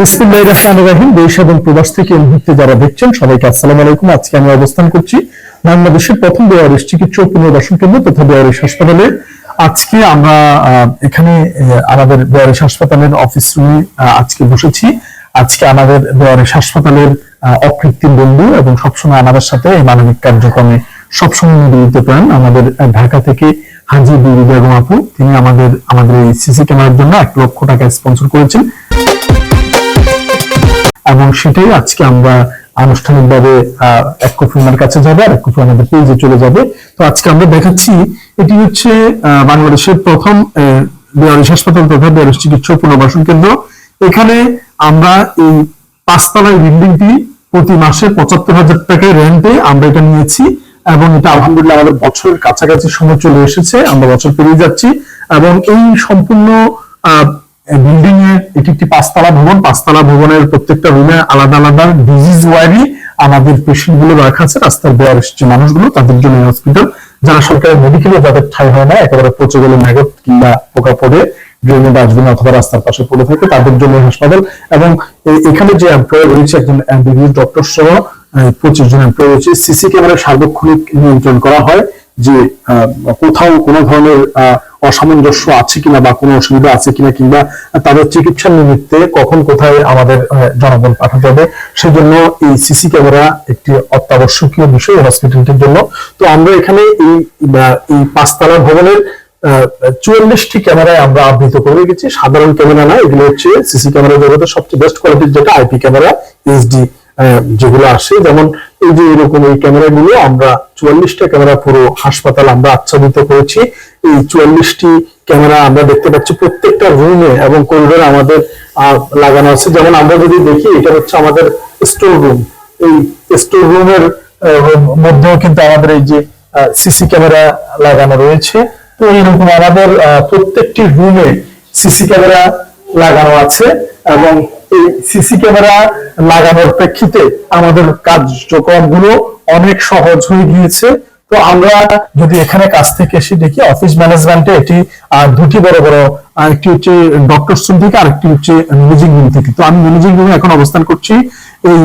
বিসমিল্লাহির রহমানির রহিম। দেশ এবং প্রবাস থেকে এই মুহূর্তে যারা দেখছেন, সবাইকে আসসালামু আলাইকুম। আজকে আমি অবস্থান করছি বাংলাদেশের প্রথম বেয়ারিশ চিকিৎসা পুনর্বাসন কেন্দ্র তথা বেয়ারিশ হাসপাতালে। আজকে আমরা এখানে আমাদের বেয়ারিশ হাসপাতালের অফিস রুমে আজকে বসেছি। আজকে আমাদের বেয়ারিশ হাসপাতালের অকৃত্রিম বন্ধু এবং সবসময় আমাদের সাথে এই মানবিক কার্যক্রমে সবসময় নিবেদিত প্রাণ আমাদের ঢাকা থেকে হাজি বিবি বেগম আপু। তিনি আমাদের আমাদের এই সিসি ক্যামেরার জন্য এক লক্ষ টাকা স্পন্সর করেছেন। এবং সেটাই আজকে আমরা আনুষ্ঠানিকভাবে এক কফিমার কাছে যাবে আর এক কফি পেজে চলে যাবে। তো আজকে আমরা দেখাচ্ছি, এটি হচ্ছে বাংলাদেশের প্রথম বেয়ারিশ হাসপাতাল তথা বেয়ারিশ চিকিৎসা পুনর্বাসন কেন্দ্র। এখানে আমরা এই পাঁচতলায় বিল্ডিংটি প্রতি মাসে পঁচাত্তর হাজার টাকায় রেন্টে আমরা এটা নিয়েছি এবং এটা আলহামদুলিল্লাহ আমাদের বছরের কাছাকাছি সময় চলে এসেছে, আমরা বছর পেরিয়ে যাচ্ছি এবং এই সম্পূর্ণ বিল্ডিং এর এটি একটি পাঁচতলা ভবন। পাঁচতলা ভবনের প্রত্যেকটা রুমে আলাদা আলাদা ডিজিজ ওয়ারি আমাদের পেশেন্টগুলো রাখা আছে। রাস্তার বেয়ার এসছে মানুষগুলো তাদের জন্য হসপিটাল যারা সরকারি মেডিকেলে যাদের ঠাই হয় না একেবারে পচে গেলে ম্যাগট কিংবা পোকা পড়ে ড্রেনে ডাস্টবিন অথবা রাস্তার পাশে পড়ে থাকে তাদের জন্য হাসপাতাল এবং এখানে যে এমপ্লয়ার রয়েছে একজন এমবিবিএস ডক্টর সহ পঁচিশ জন এমপ্লয়ার রয়েছে। সিসি ক্যামেরার সার্বক্ষণিক নিয়ন্ত্রণ করা হয় যে কোথাও কোনো ধরনের আহ, অসামঞ্জস্য আছে কিনা বা কোনো অসুবিধা আছে কিনা কিংবা তাদের চিকিৎসা নিমিত্তে কখন কোথায় আমাদের জনবল পাঠাতে হবে, সেজন্য এই সিসি ক্যামেরা একটি অত্যাবশ্যকীয় বিষয় হসপিটালটির জন্য। তো আমরা এখানে এই এই পাঁচতলা ভবনের চুয়াল্লিশটি ক্যামেরায় আমরা আবৃত করে রেখেছি। সাধারণ ক্যামেরা না, এগুলো হচ্ছে সিসি ক্যামেরা জগতের সবচেয়ে বেস্ট কোয়ালিটির যেটা, আইপি ক্যামেরা, এইচডি যেগুলো আসে। যেমন এই যে এরকম এই ক্যামেরা গুলো আমরা চুয়াল্লিশটা ক্যামেরা পুরো হাসপাতাল আমরা আচ্ছাদিত করেছি। এই চুয়াল্লিশটি ক্যামেরা আমরা দেখতে পাচ্ছি প্রত্যেকটা রুমে এবং করিডোরে আমাদের লাগানো আছে। যেমন আমরা যদি দেখি, এটা হচ্ছে আমাদের স্টোর রুম এই স্টোর রুমের মধ্যেও কিন্তু আমাদের এই যে সিসি ক্যামেরা লাগানো রয়েছে। তো এরকম আমাদের প্রত্যেকটি রুমে সিসি ক্যামেরা লাগানো আছে এবং এই সিসি ক্যামেরা লাগানোর প্রেক্ষিতে আমাদের কার্যক্রমগুলো অনেক সহজ হয়ে গিয়েছে। তো আমরা যদি এখানে কাছ থেকে এসে দেখি অফিস ম্যানেজমেন্টে এটি দুটি বড় বড় একটি হচ্ছে ডক্টর রুম থেকে আরেকটি হচ্ছে ম্যানেজিং রুম থেকে। তো আমি ম্যানেজিং রুমে এখন অবস্থান করছি এই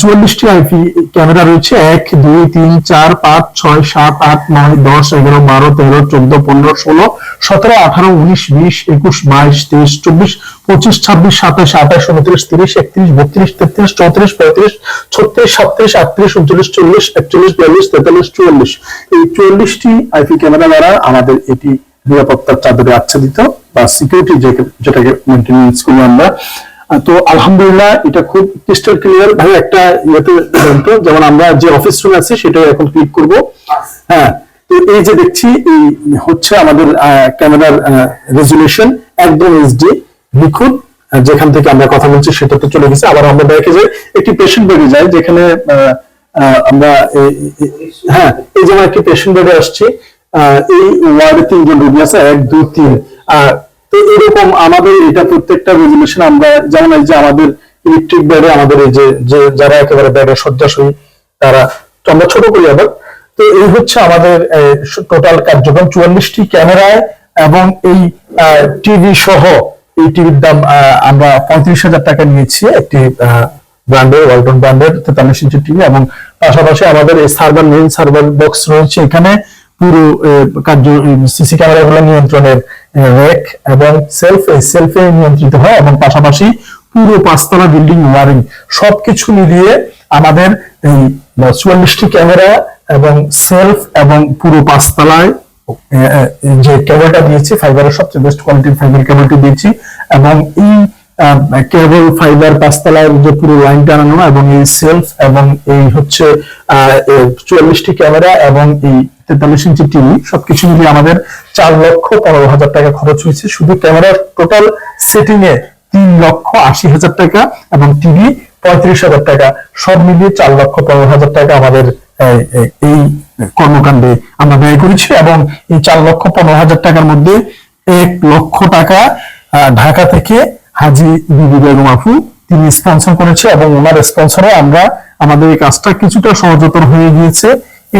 চুয়াল্লিশটি আইপি ক্যামেরা রয়েছে। এক, দুই, তিন, চার, পাঁচ, ছয়, সাত, আট, নয়, দশ, এগারো, বারো, তেরো, চোদ্দ, পনেরো, ষোলো, সতেরো, আঠারো, উনিশ, বিশ, একুশ, বাইশ, তেইশ, চব্বিশ, পঁচিশ, ছাব্বিশ, সাতাশ, আঠাশ, উনত্রিশ, তিরিশ, একত্রিশ, বত্রিশ, তেত্রিশ, চৌত্রিশ, পঁয়ত্রিশ, ছত্রিশ, সাতত্রিশ, আটত্রিশ উনত্রিশ চল্লিশ, একচল্লিশ, বিয়াল্লিশ, তেতাল্লিশ, চুয়াল্লিশ। এই চুয়াল্লিশটি আইপি ক্যামেরা দ্বারা আমাদের এটি নিরাপত্তার চাদরে আচ্ছাদিত বা সিকিউরিটি যেটাকে মেনটেন্স করি আমরা। তো আলহামদুলিল্লাহ এটা খুব ক্রিস্টাল ক্লিয়ার ভাই একটা ইয়েতে দেন তো, যেমন আমরা যে অফিস রুম আছে সেটা এখন ক্লিক করব। হ্যাঁ তো এই যে দেখছি এই হচ্ছে আমাদের ক্যামেরার রেজুলেশন একদম এইচডি নিখুঁত। যেখান থেকে আমরা কথা বলছি সেটা তো চলে গেছে। আবার আমরা দেখে যে একটি পেশেন্ট বেডে যায় যেখানে আমরা হ্যাঁ এই যেমন একটি পেশেন্ট বেডে আসছি এই ওয়ার্ডে তিনজন রোগী আছে, এক দুই তিন। তো এরকম আমাদের এটা প্রত্যেকটা রেজুলেশন আমরা যেমন এই যে আমাদের ইলেকট্রিক ব্যাডে আমাদের এই যে যে যারা একেবারে বেডে শয্যাশয়ী, তারা আমরা ছোট করি আবার। তো এই হচ্ছে আমাদের টোটাল কার্যক্রম। চুয়াল্লিশটি ক্যামেরায় এবং এই টিভি সহ এই টিভির দাম আমরা পঁয়ত্রিশ হাজার টাকা নিয়েছি একটি ব্র্যান্ডের ওয়ালটন ব্র্যান্ডের তেতাল্লিশ ইঞ্চি টিভি এবং পাশাপাশি আমাদের এই সার্ভার মেইন সার্ভার বক্স রয়েছে এখানে। পুরো কার্য সিসি ক্যামেরা গুলো নিয়ন্ত্রণের রেক এবং সেলফ সেলফে নিয়ন্ত্রিত হয় এবং পাশাপাশি পুরো পাঁচতলা বিল্ডিং, ওয়ারিং সবকিছু মিলিয়ে আমাদের এই চুয়াল্লিশটি ক্যামেরা এবং সেলফ এবং পুরো পাঁচতলায় যে কেবলটা দিয়েছি ফাইবারের সবচেয়ে বেস্ট কোয়ালিটির ফাইবার কেবলটি দিয়েছি এবং এই কেবল ফাইবার পাঁচতলার যে পুরো লাইন টানানো এবং এই সেলফ এবং এই হচ্ছে চুয়াল্লিশটি ক্যামেরা এবং এই তেতাল্লিশ ইঞ্চি টিভি সবকিছু মিলিয়ে আমাদের চার লক্ষ পনেরো হাজার টাকা খরচ হয়েছে। শুধু ক্যামেরার টোটাল সেটিং এ তিন লক্ষ আশি হাজার টাকা এবং টিভি পঁয়ত্রিশ হাজার টাকা। সব মিলিয়ে চার লক্ষ পনেরো হাজার টাকা আমাদের এই, কর্মকাণ্ডে আমরা ব্যয় করেছি এবং এই চার লক্ষ পনেরো হাজার টাকার মধ্যে এক লক্ষ টাকা ঢাকা থেকে হাজি বিবি বেগম আপু তিনি স্পন্সর করেছে এবং ওনার স্পন্সরে আমরা আমাদের এই কাজটা কিছুটা সহজতর হয়ে গিয়েছে।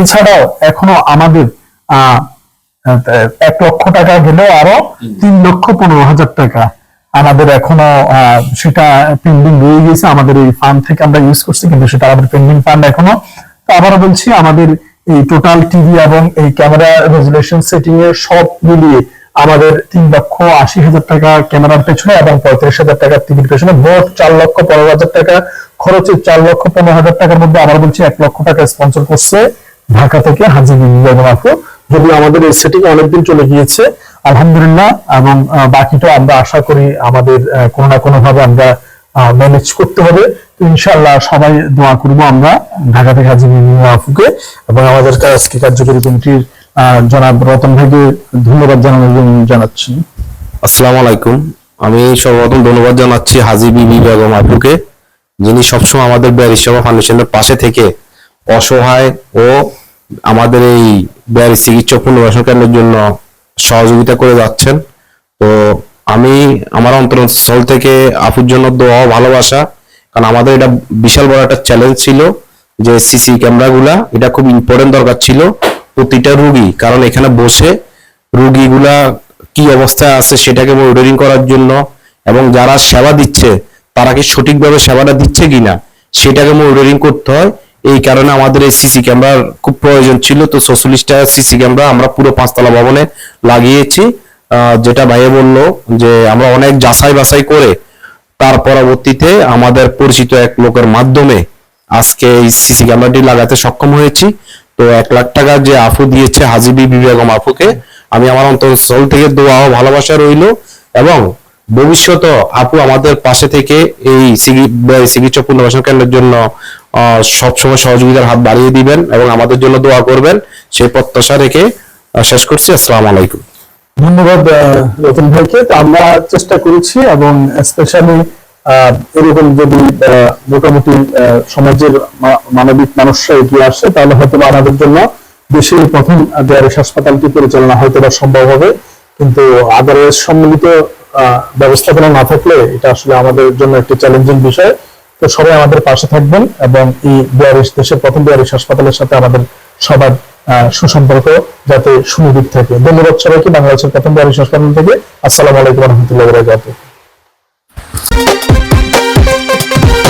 এছাড়াও এখনও আমাদের এক লক্ষ টাকা গেলেও আরও তিন লক্ষ পনেরো হাজার টাকা আমাদের এখনও সেটা পেন্ডিং রয়ে গেছে আমাদের এই ফান্ড থেকে আমরা ইউজ করছি কিন্তু সেটা আমাদের পেন্ডিং ফান্ড এখনও। তো আবারও বলছি আমাদের এই টোটাল টিভি এবং এই ক্যামেরা রেজুলেশন সেটিং এর সব মিলিয়ে আমাদের তিন লক্ষ আশি হাজার টাকা ক্যামেরার পেছনে এবং পঁয়ত্রিশ হাজার টাকা টিভির পেছনে মোট চার লক্ষ পনেরো হাজার টাকা। খরচে চার লক্ষ পনেরো হাজার টাকার মধ্যে আবার বলছি এক লক্ষ টাকা স্পন্সর করছে। ঢাকা থেকে হাজি বেগম যদি আমাদের এই সেটিং অনেকদিন চলে গিয়েছে। আলহামদুলিল্লাহ, এবং বাকিটা আমরা আশা করি আমাদের কোনো না কোনো ভাবে আমরা ম্যানেজ করতে হবে। ইনশাল্লাহ সবাই দোয়া করব আমরা ঢাকা থেকে হাজি আপুকে, এবং আমাদের আজকে কার্যকরী কমিটির জনাব রতন ভাইকে ধন্যবাদ জানানোর জন্য জানাচ্ছি। আসসালামু আলাইকুম। আমি সর্বপ্রথম ধন্যবাদ জানাচ্ছি হাজি বিবি বেগম আপুকে, যিনি সবসময় আমাদের ব্যারিস্টার ফাউন্ডেশনের পাশে থেকে অসহায় ও আমাদের এই ব্যারি চিকিৎসা পুনর্বাসন কেন্দ্রের জন্য সহযোগিতা করে যাচ্ছেন। তো আমি, আমার অন্তরস্থল থেকে আপুর জন্য দোয়া ভালোবাসা, কারণ আমাদের এটা বিশাল বড় একটা চ্যালেঞ্জ ছিল যে সিসি ক্যামেরাগুলা, এটা খুব ইম্পর্টেন্ট দরকার ছিল প্রতিটা রুগী, কারণ এখানে বসে রুগীগুলা কি অবস্থায় আছে সেটাকে মনিটরিং করার জন্য এবং যারা সেবা দিচ্ছে, তারা কি সঠিকভাবে সেবাটা দিচ্ছে কিনা, সেটাকে মনিটরিং করতে হয়। এই কারণে আমাদের এই সিসি ক্যামেরার খুব প্রয়োজন ছিল। তো চৌচল্লিশটা সিসি ক্যামেরা আমরা পুরো পাঁচতলা ভবনে লাগিয়েছি। যেটা ভাইয়ে বলল যে আমরা অনেক যাচাই বাছাই করে তার পরবর্তীতে আমাদের পরিচিত এক লোকের মাধ্যমে আজকে এই সিসি ক্যামেরাটি লাগাতে সক্ষম হয়েছি। তো এক লাখ টাকা যে আফু দিয়েছে হাজিবি বেগম আফুকে, আমি আমার অন্তরস্থল থেকে দোয়া ও ভালোবাসা রইল এবং ভবিষ্যতে আপু আমাদের পাশে থেকে এই চিকিৎসা পুনর্বাসন কেন্দ্রের জন্য সবসময় সহযোগিতার হাত বাড়িয়ে দিবেন এবং আমাদের জন্য দোয়া করবেন। সেই প্রত্যাশা রেখে শেষ করছি। আসসালামু আলাইকুম। ধন্যবাদ রতন ভাইকে। তো আমরা চেষ্টা করেছি এবং স্পেশালি এরকম যদি মোটামুটি সমাজের মানবিক মানুষরা এগিয়ে আসে, তাহলে হয়তো আমাদের জন্য দেশের প্রথম দেয়ারিশ হাসপাতালটি পরিচালনা হয়তো বা সম্ভব হবে। কিন্তু আদারওয়াইজ সম্মিলিত ব্যবস্থাপনা না থাকলে এটা আসলে আমাদের জন্য একটি চ্যালেঞ্জিং বিষয়। তো সবাই আমাদের পাশে থাকবেন এবং এই বিয়ারিশ দেশের প্রথম বিয়ারিশ হাসপাতালের সাথে আমাদের সবার সুসম্পর্ক যাতে সুনিবিড় থাকে। ধন্যবাদ সবাইকে, বাংলাদেশের প্রথম বিয়ারিশ হাসপাতাল থেকে। আসসালামু আলাইকুম রহমতুল্লাহ